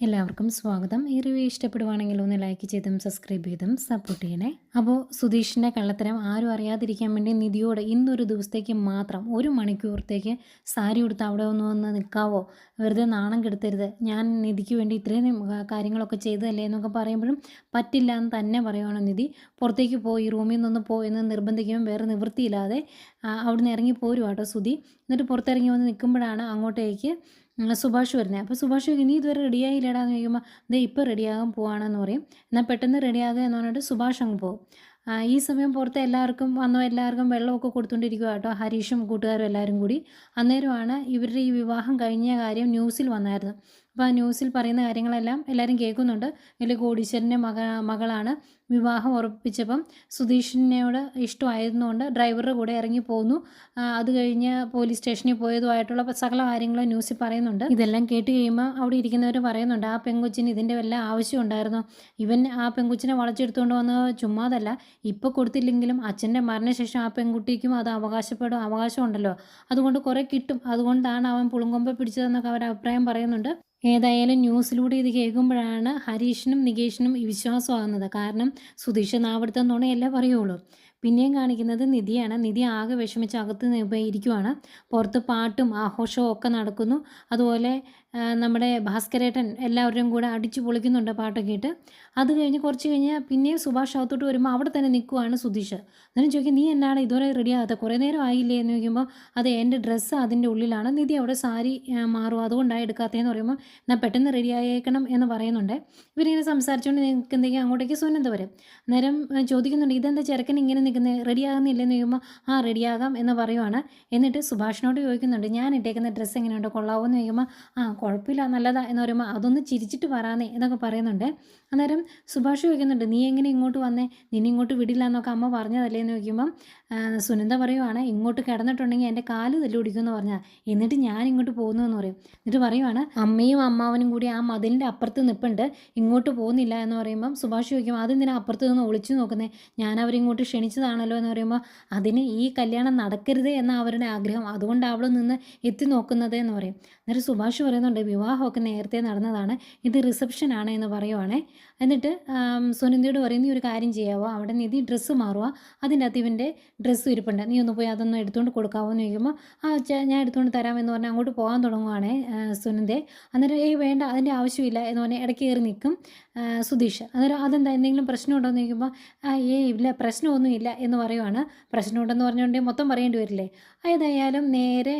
എല്ലാവർക്കും സ്വാഗതം. ഈ റിവ്യൂ ഇഷ്ടപ്പെടുവാണെങ്കിൽ ഒന്ന് ലൈക്ക് ചെയ്തും സബ്സ്ക്രൈബ് ചെയ്തും സപ്പോർട്ട് ചെയ്യണേ. അപ്പോൾ സുധീഷിന്റെ കള്ളത്തരം ആരും അറിയാതിരിക്കാൻ വേണ്ടി നിധിയോട് ഇന്നൊരു ദിവസത്തേക്ക് മാത്രം ഒരു മണിക്കൂറത്തേക്ക് സാരി ഉടുത്ത് അവിടെ ഒന്ന് വന്ന് നിൽക്കാവോ വെറുതെ നാണം കെടുത്തരുത്. ഞാൻ നിധിക്ക് വേണ്ടി ഇത്രയും കാര്യങ്ങളൊക്കെ ചെയ്തതല്ലേ എന്നൊക്കെ പറയുമ്പോഴും പറ്റില്ല എന്ന് തന്നെ പറയുവാണ് നിധി. പുറത്തേക്ക് പോയി റൂമിൽ നിന്നൊന്ന് പോ എന്ന് നിർബന്ധിക്കുമ്പോൾ വേറെ നിവൃത്തിയില്ലാതെ അവിടുന്ന് ഇറങ്ങി പോരുവാട്ടോ സുധി. എന്നിട്ട് പുറത്തിറങ്ങി വന്ന് നിൽക്കുമ്പോഴാണ് അങ്ങോട്ടേക്ക് സുഭാഷ് വരുന്നത് അപ്പോൾ സുഭാഷ് ചോദിക്കും നീ ഇതുവരെ റെഡിയായില്ലടാ എന്ന് ചോദിക്കുമ്പോൾ ദേ ഇപ്പോൾ റെഡിയാകാൻ പോവാണെന്ന് പറയും. എന്നാൽ പെട്ടെന്ന് റെഡിയാകുക എന്ന് പറഞ്ഞിട്ട് സുഭാഷ് അങ്ങ് പോകും. ഈ സമയം പുറത്ത് എല്ലാവർക്കും വന്നോ എല്ലാവർക്കും വെള്ളമൊക്കെ കൊടുത്തുകൊണ്ടിരിക്കുക കേട്ടോ ഹരീഷും കൂട്ടുകാരും എല്ലാവരും കൂടി. അന്നേരമാണ് ഇവരുടെ ഈ വിവാഹം കഴിഞ്ഞ കാര്യം ന്യൂസിൽ വന്നായിരുന്നു. അപ്പോൾ ആ ന്യൂസിൽ പറയുന്ന കാര്യങ്ങളെല്ലാം എല്ലാവരും കേൾക്കുന്നുണ്ട്. ഇതിൽ കോടീശ്വരന്റെ മക മകളാണ്. വിവാഹം ഉറപ്പിച്ചപ്പം സുധീഷിനോട് ഇഷ്ടമായിരുന്നുകൊണ്ട് ഡ്രൈവറുടെ കൂടെ ഇറങ്ങി പോന്നു. അത് കഴിഞ്ഞ് പോലീസ് സ്റ്റേഷനിൽ പോയതുമായിട്ടുള്ള സകല കാര്യങ്ങളും ന്യൂസിൽ പറയുന്നുണ്ട്. ഇതെല്ലാം കേട്ട് കഴിയുമ്പോൾ അവിടെ ഇരിക്കുന്നവർ പറയുന്നുണ്ട് ആ പെങ്കൊച്ചിന് ഇതിന്റെ വല്ല ആവശ്യം ഉണ്ടായിരുന്നു? ഇവൻ ആ പെങ്കൊച്ചിനെ വളച്ചെടുത്തുകൊണ്ട് വന്ന ചുമ്മാതല്ല. ഇപ്പോൾ കൊടുത്തില്ലെങ്കിലും അച്ഛന്റെ മരണശേഷം ആ പെൺകുട്ടിക്കും അത് അവകാശപ്പെടും അവകാശമുണ്ടല്ലോ അതുകൊണ്ട് കുറേ കിട്ടും. അതുകൊണ്ടാണ് അവൻ പുളുങ്കൊമ്പ പിടിച്ചതെന്നൊക്കെ അവർ അഭിപ്രായം പറയുന്നുണ്ട്. ഏതായാലും ന്യൂസിലൂടെ ഇത് കേൾക്കുമ്പോഴാണ് ഹരീഷിനും നികേഷിനും വിശ്വാസമാകുന്നത് കാരണം സുധീഷ് നാവിടുത്തെ നുണയല്ലേ പറയുള്ളൂ. പിന്നെയും കാണിക്കുന്നത് നിധിയാണ്. നിധി ആകെ വിഷമിച്ച് അകത്ത് ഇരിക്കുവാണ്. പുറത്ത് പാട്ടും ആഘോഷവും ഒക്കെ നടക്കുന്നു. അതുപോലെ നമ്മുടെ ഭാസ്കരേട്ടൻ എല്ലാവരും കൂടെ അടിച്ചു പൊളിക്കുന്നുണ്ട് പാട്ടൊക്കെ കേട്ട്. അത് കഴിഞ്ഞ് കുറച്ച് കഴിഞ്ഞ് പിന്നെയും സുഭാഷ് അകത്തോട്ട് വരുമ്പോൾ അവിടെ തന്നെ നിൽക്കുവാണ് സുധീഷ്. എന്നിട്ട് ചോദിക്കും നീ എന്നാണ് ഇതുവരെ റെഡി ആകാത്ത? കുറേ നേരം ആയില്ലേ? എന്ന് ചോദിക്കുമ്പോൾ അത് എന്റെ ഡ്രസ്സ് അതിന്റെ ഉള്ളിലാണ്. നിധി അവിടെ സാരി മാറും. അതുകൊണ്ടാണ് എടുക്കാത്തതെന്ന് പറയുമ്പോൾ എന്നാൽ പെട്ടെന്ന് റെഡി ആയേക്കണം എന്ന് പറയുന്നുണ്ട്. ഇവരിങ്ങനെ സംസാരിച്ചുകൊണ്ട് നിൽക്കുന്നെങ്കിൽ അങ്ങോട്ടേക്ക് സുനന്ദ വരും. നേരം ചോദിക്കുന്നുണ്ട് ഇതെന്താ ചെറുക്കൻ ഇങ്ങനെ നിൽക്കുന്നത് റെഡി ആകുന്നില്ലെന്ന് ചോദിക്കുമ്പോൾ ആ റെഡിയാകാം എന്ന് പറയുവാണ്. എന്നിട്ട് സുഭാഷിനോട് ചോദിക്കുന്നുണ്ട് ഞാൻ ഇട്ടേക്കുന്ന ഡ്രസ്സ് എങ്ങനെയുണ്ട്? കൊള്ളാവോ എന്ന് ചോദിക്കുമ്പോൾ ആ കുഴപ്പമില്ല നല്ലതാ എന്ന് പറയുമ്പോൾ അതൊന്ന് ചിരിച്ചിട്ട് പറയാന്നേ എന്നൊക്കെ പറയുന്നുണ്ട്. അന്നേരം സുഭാഷ് ചോദിക്കുന്നുണ്ട് നീ എങ്ങനെ ഇങ്ങോട്ട് വന്നേ? നിന്നെ ഇങ്ങോട്ട് വിടില്ല എന്നൊക്കെ അമ്മ പറഞ്ഞതല്ലേ എന്ന് ചോദിക്കുമ്പം സുനന്ദ പറയുവാണ് ഇങ്ങോട്ട് കിടന്നിട്ടുണ്ടെങ്കിൽ എന്റെ കാൽ തല്ലുപിടിക്കുമെന്ന് പറഞ്ഞാൽ എന്നിട്ട് ഞാൻ ഇങ്ങോട്ട് പോകുന്നു എന്ന് പറയും. എന്നിട്ട് പറയുവാണ് അമ്മയും അമ്മാവനും കൂടി ആ മതിലിന്റെ അപ്പുറത്ത് നിൽപ്പുണ്ട് ഇങ്ങോട്ട് പോകുന്നില്ല എന്ന് പറയുമ്പം സുഭാഷ് ചോദിക്കും അതെന്തിനാ അപ്പുറത്ത് നിന്ന് ഒളിച്ചു നോക്കുന്നേ? ഞാൻ അവരിങ്ങോട്ട് ക്ഷണിച്ചതാണല്ലോ എന്ന് പറയുമ്പോൾ അതിന് ഈ കല്യാണം നടക്കരുത് എന്ന അവരുടെ ആഗ്രഹം. അതുകൊണ്ട് അവൾ നിന്ന് എത്തി നോക്കുന്നത് എന്ന് പറയും. എന്നിട്ട് സുഭാഷ് പറയുന്നുണ്ട് വിവാഹമൊക്കെ നേരത്തെ നടന്നതാണ് ഇത് റിസപ്ഷൻ ആണ് എന്ന് പറയുവാണേ. എന്നിട്ട് സുനന്ദിയോട് പറയും നീ ഒരു കാര്യം ചെയ്യാവോ? അവിടെ നിധി ഡ്രസ്സ് മാറുക അതിന്റെ അകത്ത് ഇവന്റെ ഡ്രസ്സ് ഇരിപ്പുണ്ട്. നീ ഒന്ന് പോയി അതൊന്ന് എടുത്തുകൊണ്ട് കൊടുക്കാവോ എന്ന് ചോദിക്കുമ്പോൾ ആ ഞാൻ എടുത്തുകൊണ്ട് തരാമെന്ന് പറഞ്ഞാൽ അങ്ങോട്ട് പോകാൻ തുടങ്ങുവാണേ സുനന്ദേ. അന്നേരം ഏയ് വേണ്ട അതിന്റെ ആവശ്യമില്ല എന്ന് പറഞ്ഞാൽ ഇടയ്ക്ക് കയറി നിൽക്കും സുധീഷ്. അന്നേരം അതെന്താ എന്തെങ്കിലും പ്രശ്നമുണ്ടോ എന്ന് ചോദിക്കുമ്പോൾ ആ ഏ ഇല്ല പ്രശ്നമൊന്നുമില്ല എന്ന് പറയുവാണ്. പ്രശ്നമുണ്ടെന്ന് പറഞ്ഞുകൊണ്ടേ മൊത്തം പറയേണ്ടി വരില്ലേ? ഏതായാലും നേരെ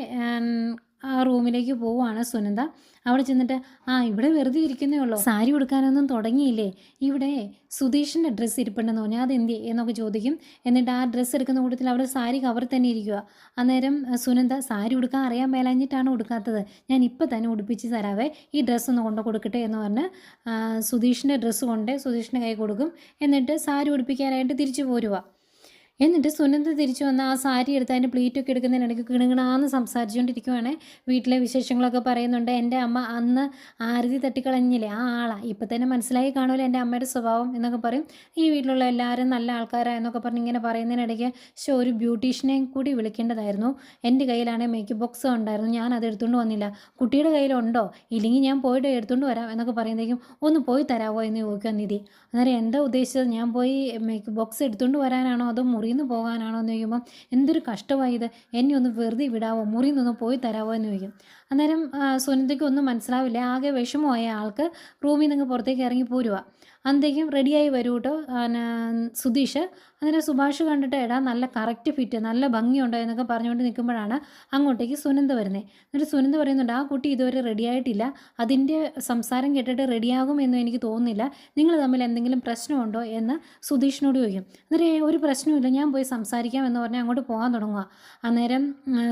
ആ റൂമിലേക്ക് പോവുകയാണ് സുനന്ദ. അവിടെ ചെന്നിട്ട് ആ ഇവിടെ വെറുതെ ഇരിക്കുന്നേ ഉള്ളൂ. സാരി ഉടുക്കാനൊന്നും തുടങ്ങിയില്ലേ? ഇവിടെ സുധീഷിന്റെ ഡ്രസ്സ് ഇരിപ്പുണ്ടെന്ന് പറഞ്ഞാൽ അത് എന്തി എന്നൊക്കെ ചോദിക്കും. എന്നിട്ട് ആ ഡ്രസ്സ് എടുക്കുന്ന കൂട്ടത്തിൽ അവിടെ സാരി കവർ തന്നെ ഇരിക്കുക അന്നേരം സുനന്ദ സാരി ഉടുക്കാൻ അറിയാൻ മേലാഞ്ഞിട്ടാണ് ഉടുക്കാത്തത്. ഞാൻ ഇപ്പം തന്നെ ഉടുപ്പിച്ച് തരാവേ. ഈ ഡ്രസ്സ് ഒന്ന് കൊണ്ടു കൊടുക്കട്ടെ എന്ന് പറഞ്ഞ് സുധീഷിന്റെ ഡ്രസ്സ് കൊണ്ട് സുധീഷിന്റെ കൈ കൊടുക്കും. എന്നിട്ട് സാരി ഉടുപ്പിക്കാനായിട്ട് തിരിച്ചു പോരുക എന്നിട്ട് സുനന്ദ തിരിച്ചു വന്ന് ആ സാരി എടുത്ത് അതിന്റെ പ്ലീറ്റൊക്കെ എടുക്കുന്നതിനിടയ്ക്ക് കിണുകിണാന്ന് സംസാരിച്ചുകൊണ്ടിരിക്കുവാണ്. വീട്ടിലെ വിശേഷങ്ങളൊക്കെ പറയുന്നുണ്ട്. എന്റെ അമ്മ അന്ന് ആരതി തട്ടിക്കളഞ്ഞില്ലേ? ആ ആളാണ് ഇപ്പം തന്നെ മനസ്സിലായി കാണുമല്ലോ എന്റെ അമ്മയുടെ സ്വഭാവം എന്നൊക്കെ പറയും. ഈ വീട്ടിലുള്ള എല്ലാവരും നല്ല ആൾക്കാരായെന്നൊക്കെ പറഞ്ഞ് ഇങ്ങനെ പറയുന്നതിനിടയ്ക്ക് പക്ഷേ ഒരു ബ്യൂട്ടീഷ്യനെയും കൂടി വിളിക്കേണ്ടതായിരുന്നു. എന്റെ കയ്യിലാണെങ്കിൽ മേക്കപ്പ് ബോക്സ് ഉണ്ടായിരുന്നു. ഞാൻ അത് എടുത്തുകൊണ്ട് വന്നില്ല. കുട്ടിയുടെ കയ്യിലുണ്ടോ? ഇല്ലെങ്കിൽ ഞാൻ പോയിട്ട് എടുത്തുകൊണ്ട് വരാം എന്നൊക്കെ പറയുന്നതേക്കും ഒന്ന് പോയി തരാമോ എന്ന് ചോദിക്കാൻ നിധി. അന്നേരം എന്താ ഉദ്ദേശിച്ചത്? ഞാൻ പോയി മേക്കപ്പ് ബോക്സ് എടുത്തുകൊണ്ട് വരാനാണോ? അതോ മുറി മുറിയിൽ നിന്ന് പോകാനാണോ എന്ന് ചോദിക്കുമ്പോൾ എന്തൊരു കഷ്ടമായി ഇത്. എന്നെ ഒന്ന് വെറുതെ വിടാവോ? മുറിയിൽ നിന്ന് പോയി തരാമോ എന്ന് ചോദിക്കും. അന്നേരം സുനന്ദയ്ക്ക് ഒന്നും മനസ്സിലാവില്ല. ആകെ വിഷമമായ ആൾക്ക് റൂമിൽ നിന്ന് പുറത്തേക്ക് ഇറങ്ങി പോരുക അന്നേക്കും റെഡിയായി വരൂ കേട്ടോ സുധീഷ്. അന്നേരം സുഭാഷ് കണ്ടിട്ട് എടാ നല്ല കറക്റ്റ് ഫിറ്റ് നല്ല ഭംഗിയുണ്ടോ? എന്നൊക്കെ പറഞ്ഞുകൊണ്ട് നിൽക്കുമ്പോഴാണ് അങ്ങോട്ടേക്ക് സുനന്ദ വരുന്നത് എന്നിട്ട് സുനന്ദ പറയുന്നുണ്ട് ആ കുട്ടി ഇതുവരെ റെഡിയായിട്ടില്ല അതിന്റെ സംസാരം കേട്ടിട്ട് റെഡിയാകും എന്ന് എനിക്ക് തോന്നുന്നില്ല. നിങ്ങൾ തമ്മിൽ എന്തെങ്കിലും പ്രശ്നമുണ്ടോ? എന്ന് സുധീഷിനോട് ചോദിക്കും. എന്നിട്ട് ഒരു പ്രശ്നമില്ല ഞാൻ പോയി സംസാരിക്കാം എന്ന് പറഞ്ഞാൽ അങ്ങോട്ട് പോകാൻ തുടങ്ങുക അന്നേരം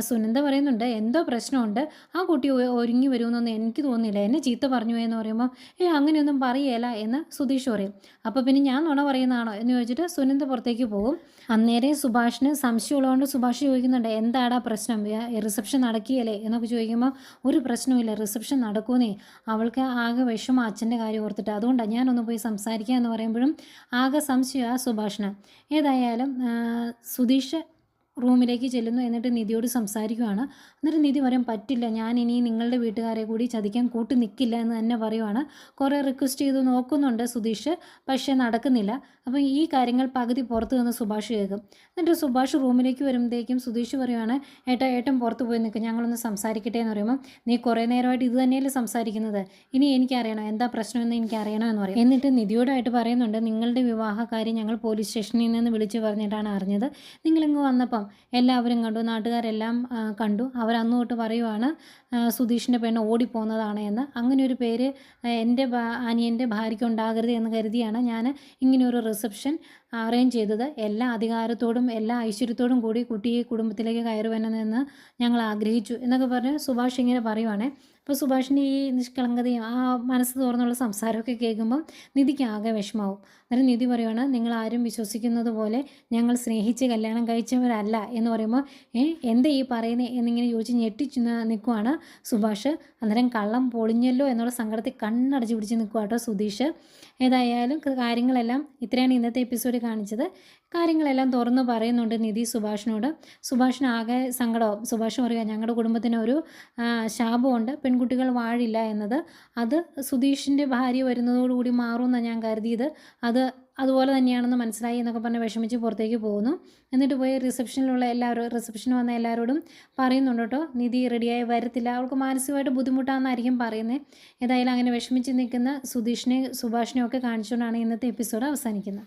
സുനന്ദ പറയുന്നുണ്ട് എന്തോ പ്രശ്നമുണ്ട്. ആ കുട്ടി ഒരുങ്ങി വരുമെന്നൊന്നും എനിക്ക് തോന്നുന്നില്ല. എന്നെ ചീത്ത പറഞ്ഞു എന്ന് പറയുമ്പോൾ ഏ അങ്ങനെയൊന്നും പറയേല എന്ന് സുധീഷ് പറയും അപ്പോൾ പിന്നെ ഞാൻ നുണ പറയുന്നതാണോ എന്ന് ചോദിച്ചിട്ട് സുനന്ദ പുറത്തേക്ക് പോകും. അന്നേരം സുഭാഷിന് സംശയമുള്ളതുകൊണ്ട് സുഭാഷ് ചോദിക്കുന്നുണ്ട് എന്താടാ പ്രശ്നം? റിസപ്ഷൻ നടക്കിയല്ലേ? എന്നൊക്കെ ചോദിക്കുമ്പോൾ ഒരു പ്രശ്നമില്ല റിസപ്ഷൻ നടക്കൂന്നേ. അവൾക്ക് ആകെ വിഷമം അച്ഛന്റെ കാര്യം ഓർത്തിട്ട്. അതുകൊണ്ടാണ് ഞാനൊന്ന് പോയി സംസാരിക്കുക എന്ന് പറയുമ്പോഴും ആകെ സംശയമാണ് സുഭാഷിന്. ഏതായാലും സുധീഷ് റൂമിലേക്ക് ചെല്ലുന്നു എന്നിട്ട് നിധിയോട് സംസാരിക്കുവാണ്. എന്നിട്ട് നിധി പറയും പറ്റില്ല ഞാൻ ഇനി നിങ്ങളുടെ വീട്ടുകാരെ കൂടി ചതിക്കാൻ കൂട്ടി നിൽക്കില്ല എന്ന് തന്നെ പറയുവാണ്. കുറേ റിക്വസ്റ്റ് ചെയ്ത് നോക്കുന്നുണ്ട് സുധീഷ് പക്ഷേ നടക്കുന്നില്ല. അപ്പോൾ ഈ കാര്യങ്ങൾ പകുതി പുറത്ത് നിന്ന് സുഭാഷ് കേൾക്കും. എന്നിട്ട് സുഭാഷ് റൂമിലേക്ക് വരുമ്പോഴത്തേക്കും സുധീഷ് പറയുവാണ് ഏട്ടാ ഏട്ടൻ പുറത്ത് പോയി നിൽക്കും ഞങ്ങളൊന്ന് സംസാരിക്കട്ടെ എന്ന് പറയുമ്പോൾ നീ കുറേ നേരമായിട്ട് ഇത് തന്നെയല്ലേ സംസാരിക്കുന്നത്? ഇനി എനിക്കറിയണം എന്താ പ്രശ്നമെന്ന് എനിക്ക് അറിയണം എന്ന് പറയും. എന്നിട്ട് നിധിയോടായിട്ട് പറയുന്നുണ്ട് നിങ്ങളുടെ വിവാഹകാര്യം ഞങ്ങൾ പോലീസ് സ്റ്റേഷനിൽ നിന്ന് വിളിച്ച് പറഞ്ഞിട്ടാണ് അറിഞ്ഞത്. നിങ്ങളിങ്ങ് വന്നപ്പം എല്ലാവരും കണ്ടു നാട്ടുകാരെല്ലാം കണ്ടു. അവരന്നു തൊട്ട് പറയുവാണ് സുധീഷിന്റെ പെണ്ണ് ഓടിപ്പോകുന്നതാണ് എന്ന്. അങ്ങനെ ഒരു പേര് എന്റെ അനിയന്റെ ഭാര്യയ്ക്ക് ഉണ്ടാകരുത് എന്ന് കരുതിയാണ് ഞാൻ ഇങ്ങനെയൊരു റിസപ്ഷൻ അറേഞ്ച് ചെയ്തത്. എല്ലാ അധികാരത്തോടും എല്ലാ ഐശ്വര്യത്തോടും കൂടി കുട്ടിയെ കുടുംബത്തിലേക്ക് കയറി വരണമെന്ന് ഞങ്ങൾ ആഗ്രഹിച്ചു എന്നൊക്കെ പറഞ്ഞ് സുഭാഷ് ഇങ്ങനെ പറയുവാണേ. അപ്പോൾ സുഭാഷിന്റെ ഈ നിഷ്കളങ്കതയും ആ മനസ്സ് തുറന്നുള്ള സംസാരമൊക്കെ കേൾക്കുമ്പം നിധിക്ക് ആകെ വിഷമാവും. അന്നേരം നിധി പറയുവാണ് നിങ്ങൾ ആരും വിശ്വസിക്കുന്നത് പോലെ ഞങ്ങൾ സ്നേഹിച്ച് കല്യാണം കഴിച്ചവരല്ല എന്ന് പറയുമ്പോൾ ഏ എന്താ ഈ പറയുന്നത് എന്നിങ്ങനെ ചോദിച്ച് ഞെട്ടിച്ചു നിൽക്കുവാണ് സുഭാഷ്. അന്നേരം കള്ളം പൊളിഞ്ഞല്ലോ എന്നുള്ള സങ്കടത്തിൽ കണ്ണടച്ച് പിടിച്ച് നിൽക്കുക കേട്ടോ സുധീഷ്. ഏതായാലും കാര്യങ്ങളെല്ലാം ഇത്രയാണ് ഇന്നത്തെ എപ്പിസോഡ് കാണിച്ചത്. കാര്യങ്ങളെല്ലാം തുറന്നു പറയുന്നുണ്ട് നിധി സുഭാഷിനോട്. സുഭാഷിന് ആകെ സങ്കടവും സുഭാഷ് പറയുക ഞങ്ങളുടെ കുടുംബത്തിന് ഒരു ശാപമുണ്ട്. പെൺകുട്ടികൾ വാഴില്ല എന്നത് അത് സുധീഷിന്റെ ഭാര്യ വരുന്നതോടുകൂടി മാറുമെന്നാണ് ഞാൻ കരുതിയത്. അത് അതുപോലെ തന്നെയാണെന്ന് മനസ്സിലായി എന്നൊക്കെ പറഞ്ഞ് വിഷമിച്ച് പുറത്തേക്ക് പോകുന്നു. എന്നിട്ട് പോയി റിസപ്ഷനിലുള്ള എല്ലാവരും റിസപ്ഷന് വന്ന എല്ലാവരോടും പറയുന്നുണ്ട് കേട്ടോ നിധി റെഡിയായി വരത്തില്ല. അവൾക്ക് മാനസികമായിട്ട് ബുദ്ധിമുട്ടാണെന്നായിരിക്കും പറയുന്നത് ഏതായാലും അങ്ങനെ വിഷമിച്ച് നിൽക്കുന്ന സുധീഷിനെ സുഭാഷിനെയൊക്കെ കാണിച്ചുകൊണ്ടാണ് ഇന്നത്തെ എപ്പിസോഡ് അവസാനിക്കുന്നത്.